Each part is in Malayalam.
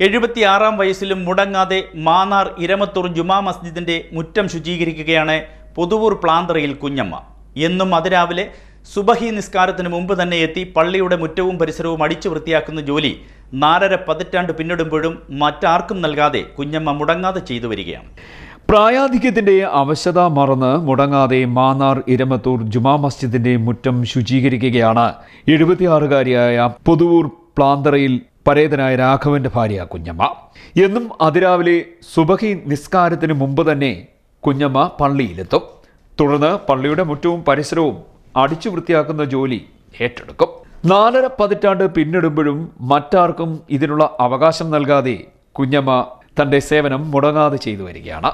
എഴുപത്തിയാറാം വയസ്സിലും മുടങ്ങാതെ മാന്നാർ ഇരമത്തൂർ ജുമാ മസ്ജിദിന്റെ മുറ്റം ശുചീകരിക്കുകയാണ് പുതുവൂർ പ്ലാന്തറയിൽ കുഞ്ഞമ്മ. എന്നും അതിരാവിലെ സുബഹി നിസ്കാരത്തിന് മുമ്പ് തന്നെ എത്തി പള്ളിയുടെ മുറ്റവും പരിസരവും അടിച്ചു വൃത്തിയാക്കുന്ന ജോലി നാലര പതിറ്റാണ്ട് പിന്നിടുമ്പോഴും മറ്റാർക്കും നൽകാതെ കുഞ്ഞമ്മ മുടങ്ങാതെ ചെയ്തു വരികയാണ്. പ്രായാധിക്യത്തിന്റെ അവശത മറന്ന് മുടങ്ങാതെ മാന്നാർ ഇരമത്തൂർ ജുമാ മസ്ജിദിന്റെ മുറ്റം ശുചീകരിക്കുകയാണ് എഴുപത്തിയാറുകാരിയായ പുതുവൂർ പ്ലാന്തറയിൽ പരേതനായ രാഘവന്റെ ഭാര്യ കുഞ്ഞമ്മ. എന്നും അതിരാവിലെ സുബഹി നിസ്കാരത്തിന് മുമ്പ് തന്നെ കുഞ്ഞമ്മ പള്ളിയിലെത്തും. തുടർന്ന് പള്ളിയുടെ മുറ്റവും പരിസരവും അടിച്ചു വൃത്തിയാക്കുന്ന ജോലി ഏറ്റെടുക്കും. നാലര പതിറ്റാണ്ട് പിന്നിടുമ്പോഴും മറ്റാർക്കും ഇതിനുള്ള അവകാശം നൽകാതെ കുഞ്ഞമ്മ തന്റെ സേവനം മുടങ്ങാതെ ചെയ്തു വരികയാണ്.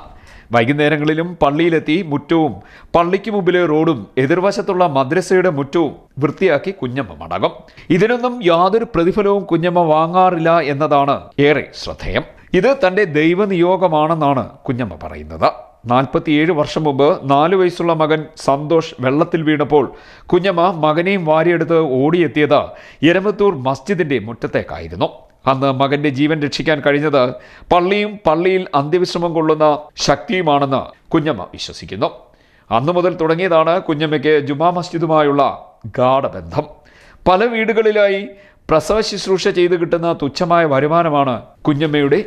വൈകുന്നേരങ്ങളിലും പള്ളിയിലെത്തി മുറ്റവും പള്ളിക്ക് മുമ്പിലെ റോഡും എതിർവശത്തുള്ള മദ്രസയുടെ മുറ്റവും വൃത്തിയാക്കി കുഞ്ഞമ്മ മടങ്ങും. ഇതിനൊന്നും യാതൊരു പ്രതിഫലവും കുഞ്ഞമ്മ വാങ്ങാറില്ല എന്നതാണ് ഏറെ ശ്രദ്ധേയം. ഇത് തന്റെ ദൈവനിയോഗമാണെന്നാണ് കുഞ്ഞമ്മ പറയുന്നത്. നാൽപ്പത്തിയേഴ് വർഷം മുമ്പ് നാലു വയസ്സുള്ള മകൻ സന്തോഷ് വെള്ളത്തിൽ വീണപ്പോൾ കുഞ്ഞമ്മ മകനെയും വാരിയെടുത്ത് ഓടിയെത്തിയത് എരമത്തൂർ മസ്ജിദിന്റെ മുറ്റത്തേക്കായിരുന്നു. അന്ന് മകന്റെ ജീവൻ രക്ഷിക്കാൻ കഴിഞ്ഞത് പള്ളിയും പള്ളിയിൽ അന്ത്യവിശ്രമം കൊള്ളുന്ന ശക്തിയുമാണെന്ന് കുഞ്ഞമ്മ വിശ്വസിക്കുന്നു. അന്നു മുതൽ തുടങ്ങിയതാണ് കുഞ്ഞമ്മയ്ക്ക് ജുമാ മസ്ജിദുമായുള്ള ഗാഠബന്ധം. പല വീടുകളിലായി പ്രസവ ശുശ്രൂഷ ചെയ്ത് കിട്ടുന്ന തുച്ഛമായ വരുമാനമാണ് കുഞ്ഞമ്മയുടെ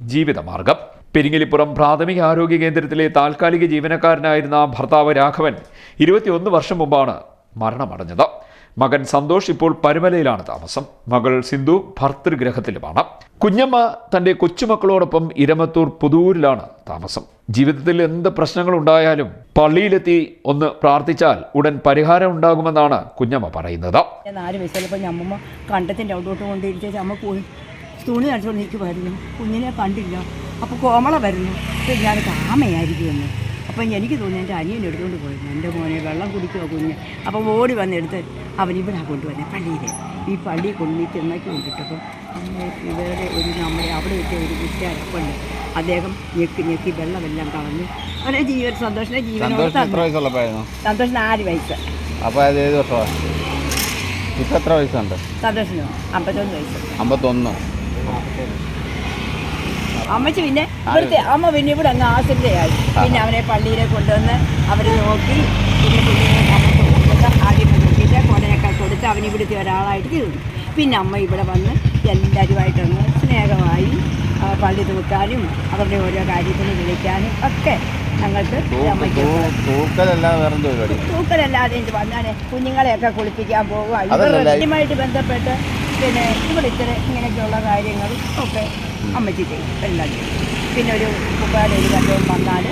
ജീവിതമാർഗം. പെരിങ്ങലിപ്പുറം പ്രാഥമിക ആരോഗ്യ കേന്ദ്രത്തിലെ താൽക്കാലിക ജീവനക്കാരനായിരുന്ന ഭർത്താവ് രാഘവൻ ഇരുപത്തിയൊന്ന് വർഷം മുമ്പാണ് മരണമടഞ്ഞത്. മകൻ സന്തോഷ് ഇപ്പോൾ പരുമലയിലാണ് താമസം. മകൾ സിന്ധു ഭർത്തൃഗ്രഹത്തിലുമാണ് കുഞ്ഞമ്മ തന്റെ കൊച്ചുമക്കളോടൊപ്പം ഇരമത്തൂർ പുതൂരിലാണ് താമസം. ജീവിതത്തിൽ എന്ത് പ്രശ്നങ്ങളുണ്ടായാലും പള്ളിയിലെത്തി ഒന്ന് പ്രാർത്ഥിച്ചാൽ ഉടൻ പരിഹാരം ഉണ്ടാകുമെന്നാണ് കുഞ്ഞമ്മ പറയുന്നത്. അമ്മ പോയി തുണി നടിച്ചുകൊണ്ട് നിൽക്കുമായിരുന്നു കുഞ്ഞിനെ കണ്ടില്ല. അപ്പോൾ കോമള വരുന്നു. ഞാൻ കാമയായിരിക്കുമെന്ന്. അപ്പം എനിക്ക് തോന്നി എന്റെ അനിയൻ എടുത്തുകൊണ്ട് പോയിരുന്നു. എന്റെ മോനെ വെള്ളം കുടിക്കുക കുഞ്ഞ്. അപ്പം ഓടി വന്നെടുത്ത് അവൻ ഇവിടെ കൊണ്ടുവന്നെ പള്ളിയിൽ ഈ പള്ളി കൊണ്ടു ചെന്നൈക്ക് കൊണ്ടിട്ടപ്പം ഇവരുടെ ഒരു നമ്മുടെ അവിടെ വെച്ച ഒരു കുറ്റാരപ്പുണ്ട് അദ്ദേഹം ഞെക്കി ഞെക്കി വെള്ളമെല്ലാം കളഞ്ഞു അവനെ ജീവൻ സന്തോഷിനെ ജീവനോട് സന്തോഷം വയസ്സുള്ളപ്പോഴായിരുന്നു സന്തോഷ് നാല് വയസ്സ്. അപ്പോൾ അത് ഏത് വർഷമാണ് ഇപ്പം എത്ര വയസ്സുണ്ട്? സന്തോഷിനോ അമ്പത്തൊന്ന് വയസ്സ്. അമ്പത്തൊന്ന്. അമ്മച്ചി പിന്നെ ഇവിടുത്തെ അമ്മ പിന്നെ ഇവിടെ അങ്ങ് ആശ്രയായി പിന്നെ അവനെ പള്ളിയിലെ കൊണ്ടുവന്ന് അവർ നോക്കി പിന്നെ കൊടുത്ത് ആദ്യം നോക്കിയിട്ട് കൊടയൊക്കെ കൊടുത്ത് അവൻ ഇവിടുത്തെ ഒരാളായിട്ട് തീർന്നു. പിന്നെ അമ്മ ഇവിടെ വന്ന് എല്ലാവരുമായിട്ടൊന്ന് സ്നേഹമായി പള്ളി തൂക്കാനും അവരുടെ ഓരോ കാര്യത്തിന് വിളിക്കാനും ഒക്കെ ഞങ്ങൾക്ക് തൂക്കലല്ലാതെ വന്നാൽ കുഞ്ഞുങ്ങളെയൊക്കെ കുളിപ്പിക്കാൻ പോകുക. ഇവരുമായിട്ട് ബന്ധപ്പെട്ട് പിന്നെ ഇവിടെ ഇച്ചിരി ഇങ്ങനെയൊക്കെയുള്ള കാര്യങ്ങളും ഒക്കെ അമ്മച്ചി ചെയ്യും എല്ലാം ചെയ്യും. പിന്നെ ഒരു ഉപ്പാടെ ഒരു വല്ലതും വന്നാൽ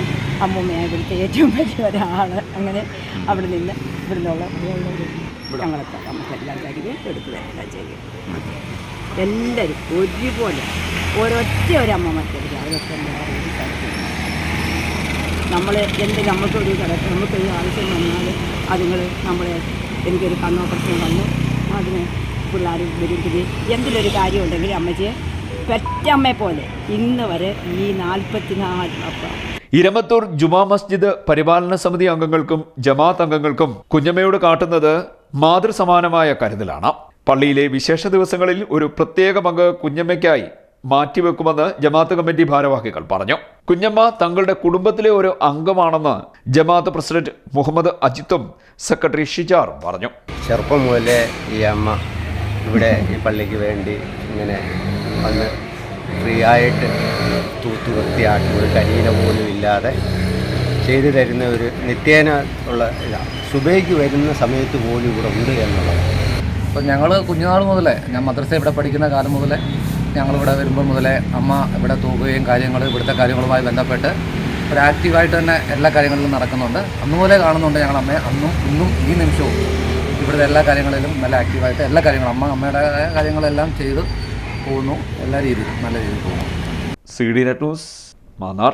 അമ്മൂമ്മയാണ് ഇവിടുത്തെ ഏറ്റവും വലിയ ഒരാൾ അങ്ങനെ അവിടെ നിന്ന് ഇവിടുന്നുള്ള ഞങ്ങളൊക്കെ നമുക്ക് എല്ലാ കാര്യവും എടുക്കുക എല്ലാം ചെയ്യും. എല്ലാവരും ഒരുപോലെ ഒരൊറ്റ ഒരു അമ്മ മറ്റൊരു അവരൊക്കെ നമ്മൾ എന്ത് നമുക്കൊരു കടക്ക് നമുക്കൊരു ആവശ്യം വന്നാൽ അതുങ്ങൾ നമ്മളെ എനിക്കൊരു കണ്ണോപ്പറേഷൻ വന്നു അതിന് പിള്ളേർ വരും പിന്നെ എന്തിലൊരു കാര്യം ഉണ്ടെങ്കിൽ അമ്മച്ചിയെ പെറ്റമ്മയെ പോലെ ഇന്ന് വരെ ഈ നാൽപ്പത്തിനാല് അപ്പം. ഇരമത്തൂർ ജുമാ മസ്ജിദ് പരിപാലന സമിതി അംഗങ്ങൾക്കും ജമാഅത്ത് അംഗങ്ങൾക്കും കുഞ്ഞമ്മയോട് കാട്ടുന്നത് മാതൃസമാനമായ കരുതലാണ്. പള്ളിയിലെ വിശേഷ ദിവസങ്ങളിൽ ഒരു പ്രത്യേക പങ്ക് കുഞ്ഞമ്മയ്ക്കായി മാറ്റിവെക്കുമെന്ന് ജമാഅത്ത് കമ്മിറ്റി ഭാരവാഹികൾ പറഞ്ഞു. കുഞ്ഞമ്മ തങ്ങളുടെ കുടുംബത്തിലെ ഒരു അംഗമാണെന്ന് ജമാഅത്ത് പ്രസിഡന്റ് മുഹമ്മദ് അജിത്തും സെക്രട്ടറി ഷിജാറും പറഞ്ഞു. ചെറുപ്പം മുതലേ ഈ അമ്മ ഇവിടെ ഈ പള്ളിക്ക് വേണ്ടി ഇങ്ങനെ വന്ന് ഫ്രീ ആയിട്ട് തൂത്തു വൃത്തിയാക്കി ഒരു കരിയില പോലും ഇല്ലാതെ ചെയ്തു തരുന്ന ഒരു നിത്യേന ഉള്ള ഇതാണ് സുബൈക്ക് വരുന്ന സമയത്ത് പോലും ഇവിടെ ഉണ്ട് എന്നുള്ളത് അപ്പോൾ ഞങ്ങൾ കുഞ്ഞുനാൾ മുതലേ ഞാൻ മദ്രസ ഇവിടെ പഠിക്കുന്ന കാലം മുതലേ ഞങ്ങളിവിടെ വരുമ്പോൾ മുതലേ അമ്മ ഇവിടെ തൂക്കുകയും കാര്യങ്ങൾ ഇവിടുത്തെ കാര്യങ്ങളുമായി ബന്ധപ്പെട്ട് ഒരു ആക്റ്റീവായിട്ട് തന്നെ എല്ലാ കാര്യങ്ങളിലും നടക്കുന്നുണ്ട്. അന്നുപോലെ കാണുന്നുണ്ട് ഞങ്ങളമ്മയെ അന്നും ഇന്നും ഈ നിമിഷവും ഇവിടുത്തെ എല്ലാ കാര്യങ്ങളിലും നല്ല ആക്റ്റീവായിട്ട് എല്ലാ കാര്യങ്ങളും അമ്മ അമ്മയുടെ കാര്യങ്ങളെല്ലാം ചെയ്ത് പോകുന്നു. എല്ലാ രീതിയിലും നല്ല രീതിയിൽ പോകുന്നു. C D net news Mannar.